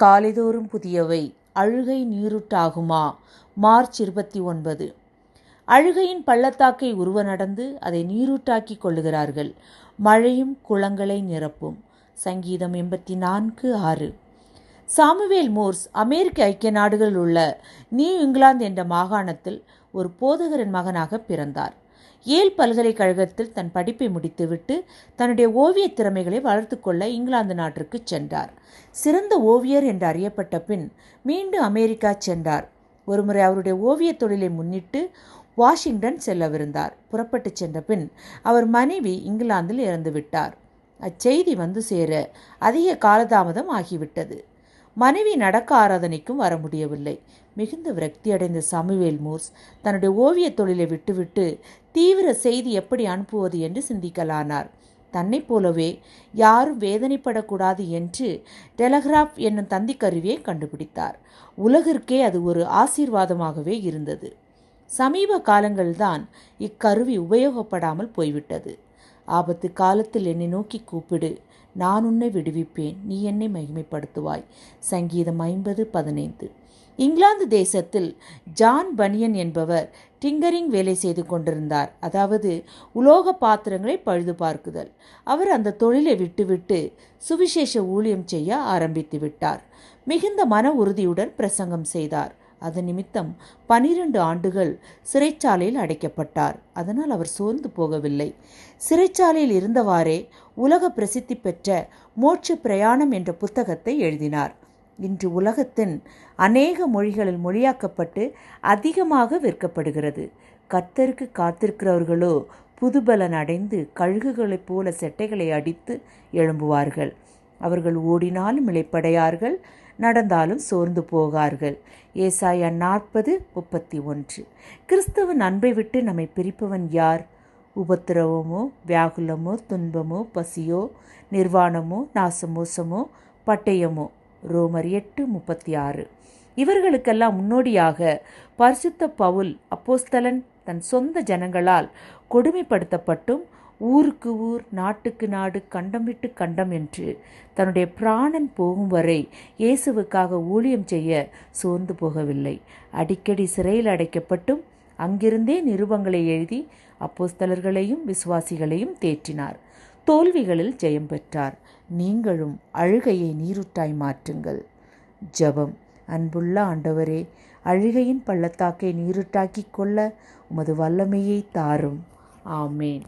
காலைதோறும் புதியவை. அழுகை நீருட்டாகுமா மார்ச் இருபத்தி ஒன்பது. அழுகையின் பள்ளத்தாக்கை உருவ நடந்து அதை நீரூட்டாக்கி கொள்ளுகிறார்கள். மழையும் குளங்களை நிரப்பும். சங்கீதம் எண்பத்தி நான்கு ஆறு. சாமுவேல் மோர்ஸ் அமெரிக்க ஐக்கிய நாடுகளில் உள்ள நியூ இங்கிலாந்து என்ற மாகாணத்தில் ஒரு போதகரின் மகனாக பிறந்தார். ஏல் பல்கலைக்கழகத்தில் தன் படிப்பை முடித்துவிட்டு தன்னுடைய ஓவியத் திறமைகளை வளர்த்து கொள்ள இங்கிலாந்து நாட்டிற்கு சென்றார். சிறந்த ஓவியர் என்று அறியப்பட்ட பின் மீண்டும் அமெரிக்கா சென்றார். ஒருமுறை அவருடைய ஓவியத் தொழிலை முன்னிட்டு வாஷிங்டன் செல்லவிருந்தார். புறப்பட்டு சென்ற பின் அவர் மனைவி இங்கிலாந்தில் இறந்துவிட்டார். அச்செய்தி வந்து சேர அதிக காலதாமதம் ஆகிவிட்டது. மனைவி நடக்க ஆராதனைக்கும் வர முடியவில்லை. மிகுந்த விரக்தி அடைந்த சமுவேல் மூர்ஸ் தன்னுடைய ஓவியத் தொழிலை விட்டுவிட்டு தீவிர செய்தி எப்படி அனுப்புவது என்று சிந்திக்கலானார். தன்னைப் போலவே யாரும் வேதனைப்படக்கூடாது என்று டெலகிராஃப் என்னும் தந்தி கருவியை கண்டுபிடித்தார். உலகிற்கே அது ஒரு ஆசீர்வாதமாகவே இருந்தது. சமீப காலங்கள்தான் இக்கருவி உபயோகப்படாமல் போய்விட்டது. ஆபத்து காலத்தில் என்னை நோக்கி கூப்பிடு. நான் உன்னை விடுவிப்பேன். நீ என்னை மகிமைப்படுத்துவாய். சங்கீதம் ஐம்பது பதினைந்து. இங்கிலாந்து தேசத்தில் ஜான் பனியன் என்பவர் டிங்கரிங் வேலை செய்து கொண்டிருந்தார். அதாவது உலோக பாத்திரங்களை பழுது பார்க்குதல். அவர் அந்த தொழிலை விட்டுவிட்டு சுவிசேஷ ஊழியம் செய்ய ஆரம்பித்து விட்டார். மிகுந்த மன உறுதியுடன் பிரசங்கம் செய்தார். அது நிமித்தம் பனிரெண்டு ஆண்டுகள் சிறைச்சாலையில் அடைக்கப்பட்டார். அதனால் அவர் சோர்ந்து போகவில்லை. சிறைச்சாலையில் இருந்தவாறே உலக பிரசித்தி பெற்ற மோட்ச பிரயாணம் என்ற புத்தகத்தை எழுதினார். இன்று உலகத்தின் அநேக மொழிகளில் மொழியாக்கப்பட்டு அதிகமாக விற்கப்படுகிறது. கர்த்தருக்கு காத்திருக்கிறவர்களோ புதுபலன் அடைந்து கழுகுகளைப் போல செட்டைகளை அடித்து எழும்புவார்கள். அவர்கள் ஓடினாலும் இழைப்படையார்கள் நடந்தாலும் சோர்ந்து போகார்கள். ஏசாயா நாற்பது முப்பத்தி ஒன்று. கிறிஸ்தவன் அன்பை விட்டு நம்மை பிரிப்பவன் யார்? உபத்திரவமோ வியாகுலமோ துன்பமோ பசியோ நிர்வாணமோ நாசமோசமோ பட்டயமோ? ரோமர் எட்டு முப்பத்தி ஆறு. இவர்களுக்கெல்லாம் முன்னோடியாக பரிசுத்த பவுல் அப்போஸ்தலன் தன் சொந்த ஜனங்களால் கொடுமைப்படுத்தப்பட்டும் ஊருக்கு ஊர் நாட்டுக்கு நாடு கண்டம் விட்டு கண்டம் என்று தன்னுடைய பிராணன் போகும் வரை இயேசுவுக்காக ஊழியம் செய்ய சோர்ந்து போகவில்லை. அடிக்கடி சிறையில் அடைக்கப்பட்டும் அங்கிருந்தே நிருபங்களை எழுதி அப்போஸ்தலர்களையும் விசுவாசிகளையும் தேற்றினார். தோல்விகளில் ஜெயம் பெற்றார். நீங்களும் அழுகையை நீருட்டாய் மாற்றுங்கள். ஜபம். அன்புள்ள ஆண்டவரே அழுகையின் பள்ளத்தாக்கை நீருட்டாக்கிக் கொள்ள உமது வல்லமையை தாரும். ஆமேன்.